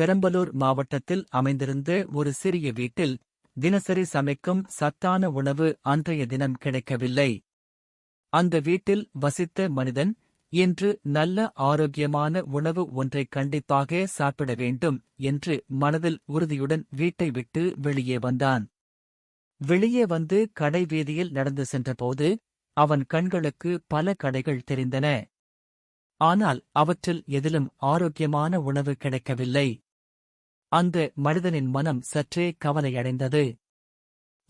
பெரம்பலூர் மாவட்டத்தில் அமைந்திருந்த ஒரு சிறிய வீட்டில் தினசரி சமைக்கும் சத்தான உணவு அன்றைய தினம் கிடைக்கவில்லை. அந்த வீட்டில் வசித்த மனிதன் இன்று நல்ல ஆரோக்கியமான உணவு ஒன்றை கண்டிப்பாக சாப்பிட வேண்டும் என்று மனதில் உறுதியுடன் வீட்டை விட்டு வெளியே வந்தான். வெளியே வந்து கடை வீதியில் நடந்து சென்றபோது அவன் கண்களுக்கு பல கடைகள் தெரிந்தன. ஆனால் அவற்றில் எதிலும் ஆரோக்கியமான உணவு கிடைக்கவில்லை. அந்த மனிதனின் மனம் சற்றே கவலையடைந்தது.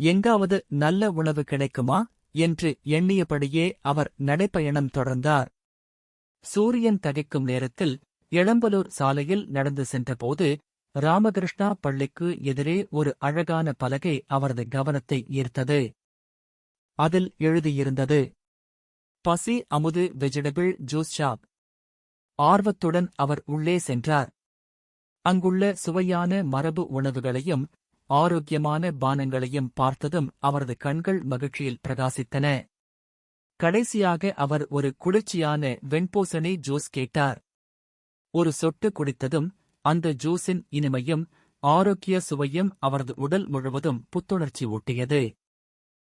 எங்காவது நல்ல உணவு கிடைக்குமா? என்று எண்ணியபடியே அவர் நடைப்பயணம் தொடர்ந்தார். சூரியன் தகைக்கும் நேரத்தில் இளம்பலூர் சாலையில் நடந்து சென்றபோது ராமகிருஷ்ணா பள்ளிக்கு எதிரே ஒரு அழகான பலகை அவரது கவனத்தை ஈர்த்தது. அதில் எழுதியிருந்தது பசி அமுது வெஜிடபிள் ஜூஸ் ஷாப் ஆர்வத்துடன் அவர் உள்ளே சென்றார். அங்குள்ள சுவையான மரபு உணவுகளையும் ஆரோக்கியமான பானங்களையும் பார்த்ததும் அவரது கண்கள் மகிழ்ச்சியில் பிரகாசித்தன. கடைசியாக அவர் ஒரு குளிர்ச்சியான வெண்பூசணி ஜூஸ் கேட்டார். ஒரு சொட்டு குடித்ததும் அந்த ஜூஸின் இனிமையும் ஆரோக்கிய சுவையும் அவரது உடல் முழுவதும் புத்துணர்ச்சி ஊட்டியது.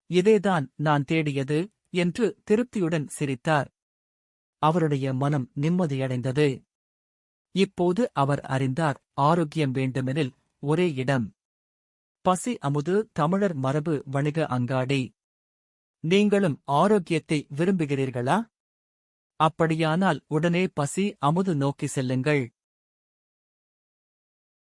இதேதான் நான் தேடியது என்று திருப்தியுடன் சிரித்தார். அவருடைய மனம் நிம்மதியடைந்தது. இப்போது அவர் அறிந்தார் ஆரோக்கியம் வேண்டுமெனில் ஒரே இடம். பசி அமுது தமிழர் மரபு வணிக அங்காடி. நீங்களும் ஆரோக்கியத்தை விரும்புகிறீர்களா? அப்படியானால் உடனே பசி அமுது நோக்கி செல்லுங்கள்.